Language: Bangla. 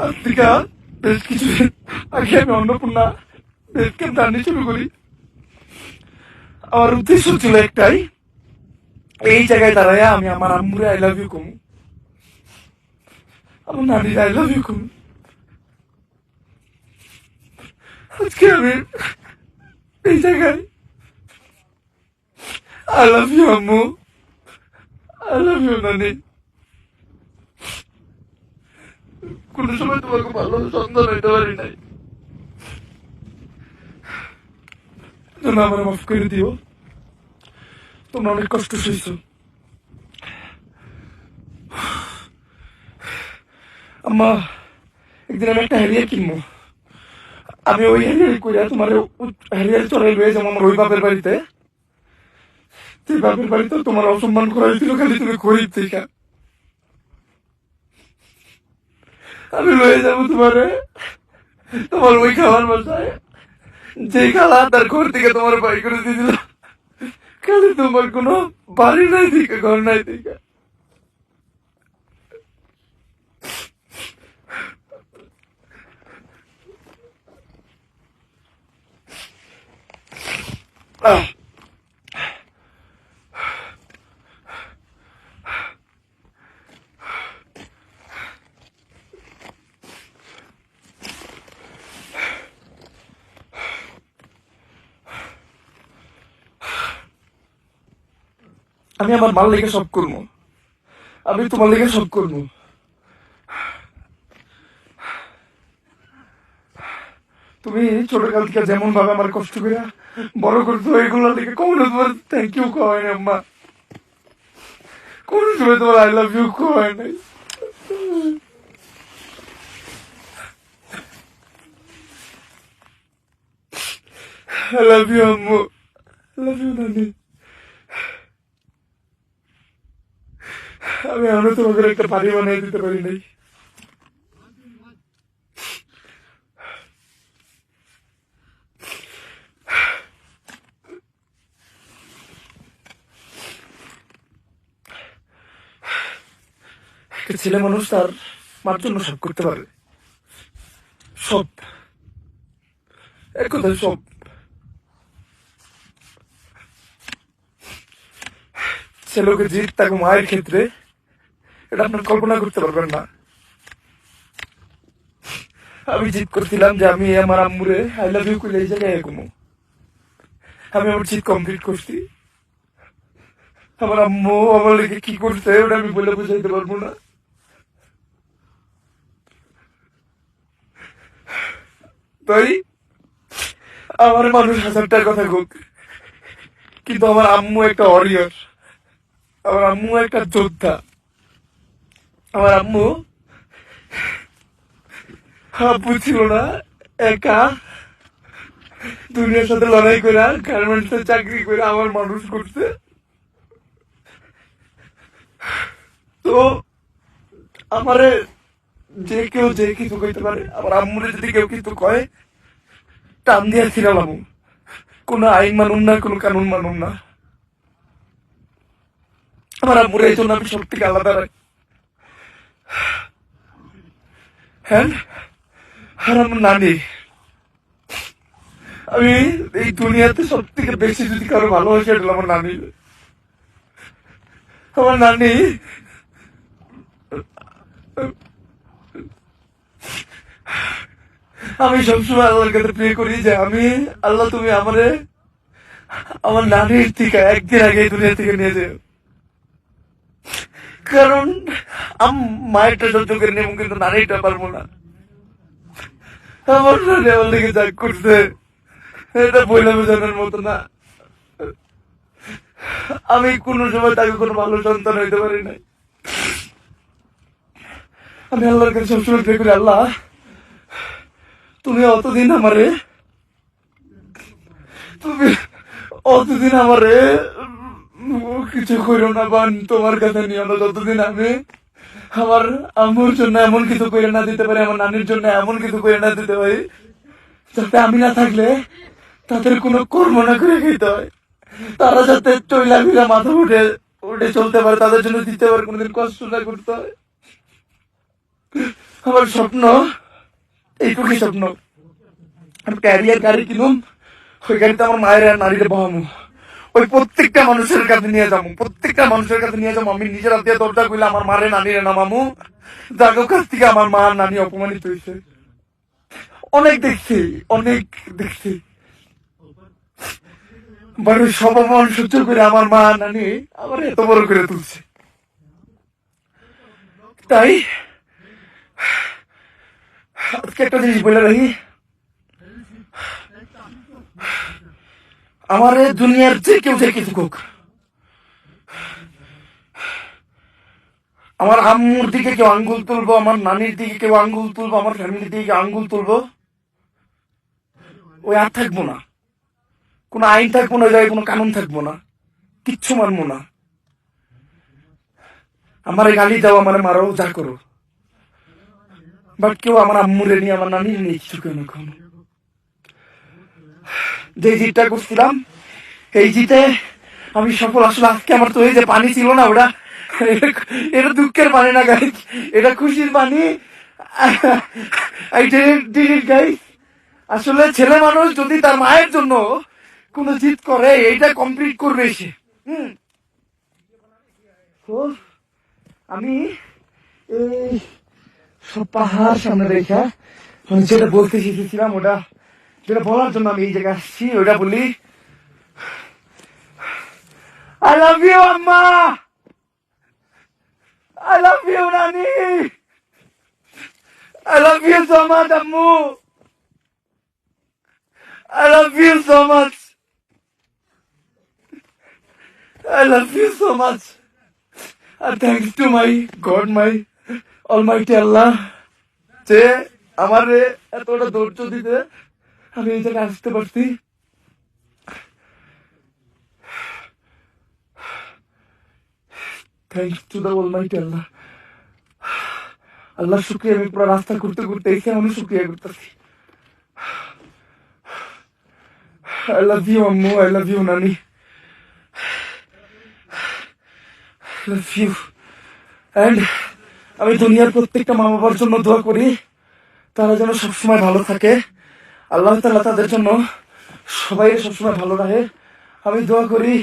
আজ বেশ কিছু আগে আমি অন্নপূর্ণা ক্যাম্প জার্নি শুরু করি। আমার উদ্দেশ্য ছিল একটাই, এই জায়গায় দাঁড়ায় আমি আমার আম্মুরে আই লাভ ইউ কমু। আমার নানির আই লাভ ইউ কমু। আজকে আমি এই জায়গায় আই লাভ ইউ আম্মু। আই লাভ ইউ নানি। কোন সময় তোমাকে ভালো হইতে পারি নাই। আমার মাফ করে দিও। তোমরা অনেক কষ্ট সইছ। আম্মা, একদিন আমি একটা কিনবো। আমি ওই হ্যারিয়ার কইরা তোমার হ্যারিয়ার চড়াই রয়ে যাব আমার ওই বাপের বাড়িতে। সেই বাপের বাড়িতে তোমার অসম্মান করা হয়েছিল খালি তুমি গরিব থেকে। আমি লয়ে যাব তোমারে তোমার ওই খাবার বাসায় যে খালা তার ঘর থেকে তোমার বাড়ি করে দিয়েছিল খালি তোমার কোনো বাড়ি নাই দিকে ঘর নাই দিকে আহ আমি আমার মাল লেগে সব করব। আমি তোমার লেগে সব করব। তুমি ছোটকাল থেকে যেমন ভাবে আমার কষ্ট করে বড় করতো এগুলো লেগে কোনো থ্যাংক ইউ কয় না আম্মা। কোন সময় তোমার আই লাভ ইউ কয় নাই। I love you, আম্মু। I love you, নানি। আমি এখনও তোমাকে একটা বাড়ি বানিয়ে দিতে পারি নাই। ছেলে মানুষ তার মার জন্য সব করতে পারে। সব। এক সব। ছেলেকে জিত তাকে মায়ের ক্ষেত্রে এটা আপনার কল্পনা করতে পারবেন না। আমি জিত করছিলাম যে আমি আমার আম্মুরে আই লাভ ইউ করে এই জায়গায় এগোমো আমি আমার জিত কমপ্লিট করছি। আমার আম্মু আমার লেগে কি করছে ওটা আমি বলে বুঝাইতে পারব না। তাই আমার মানুষ হাজারটার কথা হোক কিন্তু আমার আম্মু একটা অরিয়র আমার আম্মু একটা যোদ্ধা। আমার আম্মু। আব্বু ছিল না, একা। দুনিয়ার সাথে লড়াই করে গার্মেন্টস চাকরি করে আমার মানুষ করছে। তো আমারে যে কেউ যে কিছু কইতে পারে, আমার আম্মুরে যদি কেউ কিছু কয়, টান দিয়ে ছিলাম কোনো আইন মানুন না, কোনো কানুন মানুন না। আমার আম্মুরে এই জন্য আমি সব থেকে আলাদা রাখি। হ্যাঁ? আর আমার নানি। আমি এই দুনিয়াতে সব থেকে বেশি যদি কারও ভালোবাসি, এটা আমার নানি। আমার নানি, আমি সবসময় আল্লাহর কাছে প্রে করি যে আমি, আল্লাহ তুমি আমারে, আমার নানির থেকে একদিন আগে এই দুনিয়া থেকে নিয়ে যাও। কারণ আম মায়েরটা সহ্য করে নেব কিন্তু নানিটা পারব না আমার নানি আমার লেগে যা করছে এটা বইলাম জানার মতো না আমি কোন সময় তাকে কোনো ভালো সন্তান হইতে পারি নাই আমি আল্লাহর কাছে সবসময় প্রে করি আল্লাহ তুমি অতদিন আমারে তুমি অতদিন আমারে কিছু করো না বান, তোমার কাছে নিও না যতদিন আমি, আমার আম্মুর জন্য এমন কিছু করে না দিতে পারি, আমার নানির জন্য এমন কিছু করে না দিতে পারি, যাতে আমি না থাকলে তাদের কোনো কর্ম না করে খেতে হয়। তারা যাতে চইলা ফিরা মাথা উঠে উঠে চলতে পারে, তাদের জন্য দিতে পারে, কোনোদিন কষ্ট না করতে হয়। আমার স্বপ্ন, এইটুকুই স্বপ্ন। আমি ক্যারিয়ার গাড়ি কিনুম, ওই গাড়িতে আমার মায়ের আর নারীরে বহামু। ওই প্রত্যেকটা মানুষের কাছে নিয়ে যাব, প্রত্যেকটা মানুষের কাছে নিয়ে যাব। আমি নিজের হাতে দরজা কইলে আমার মারে নানিরে নামামু যাগো কাছ থেকে আমার মা নানি অপমানিত হয়েছে। অনেক দেখছি অনেক দেখছি। বাড়ির সব অপমান সহ্য করে আমার মা নানি আমার এত বড় করে তুলছে। তাই, আজকে একটা জিনিস বলে রাখি। আমার দুনিয়ার যে কেউ কিছু হোক আমার আম্মুর দিকে কেউ আঙ্গুল তুলবো, আমার নানির দিকে কেউ আঙ্গুল তুলবো, আমার ফ্যামিলির দিকে আঙ্গুল তুলবো, ওই আর থাকব না। কোনো আইন থাকব না, জায়গায় কোনো কানুন থাকব না, কিচ্ছু মানবো না। আমার গালি দাও, আমার মারো যা করো। বাট কেউ আমার আম্মুরে নিয়ে, আমার নানি নিয়ে কিছু কোনো। যে জিতটা করছিলাম, এই জিতে আমি সফল আসলে আজকে আমার তো এই যে পানি ছিল না ওটা, এটা দুঃখের পানি না গাই এটা খুশির পানি। গাই আসলে ছেলে মানুষ যদি তার মায়ের জন্য কোনো জিত করে, এইটা কমপ্লিট করবে সে। হুম। আমি এই সব পাহাড় সামনে রেখা যেটা বলতে শিখেছিলাম ওটা যেটা বলার জন্য আমি এই জায়গায় আসছি ওটা বলি। আই লাভ ইউ আম্মা। আই লাভ ইউ নানি। I love you so much আম্মু। I love you so much I love you so much R thanks to my god my almighty Allah যে আমার এতটা ধৈর্য দিতে আমি এই জায়গায় আসতে পারছি thanks to the almighty Allah Allah শুক্রিয়া আমি পুরো ঘুরতে ঘুরতে আমি শুক্রিয়া আই লাভ ইউ আম্মু আই লাভ ইউ নানি লাভ ইউ অ্যান্ড আমি দুনিয়ার প্রত্যেকটা মা বাবার জন্য দোয়া করি। তারা যেন সবসময় ভালো থাকে। আল্লাহ তাআলা তাদের জন্য সবাই সবসময় ভালো রাখে। আমি দোয়া করি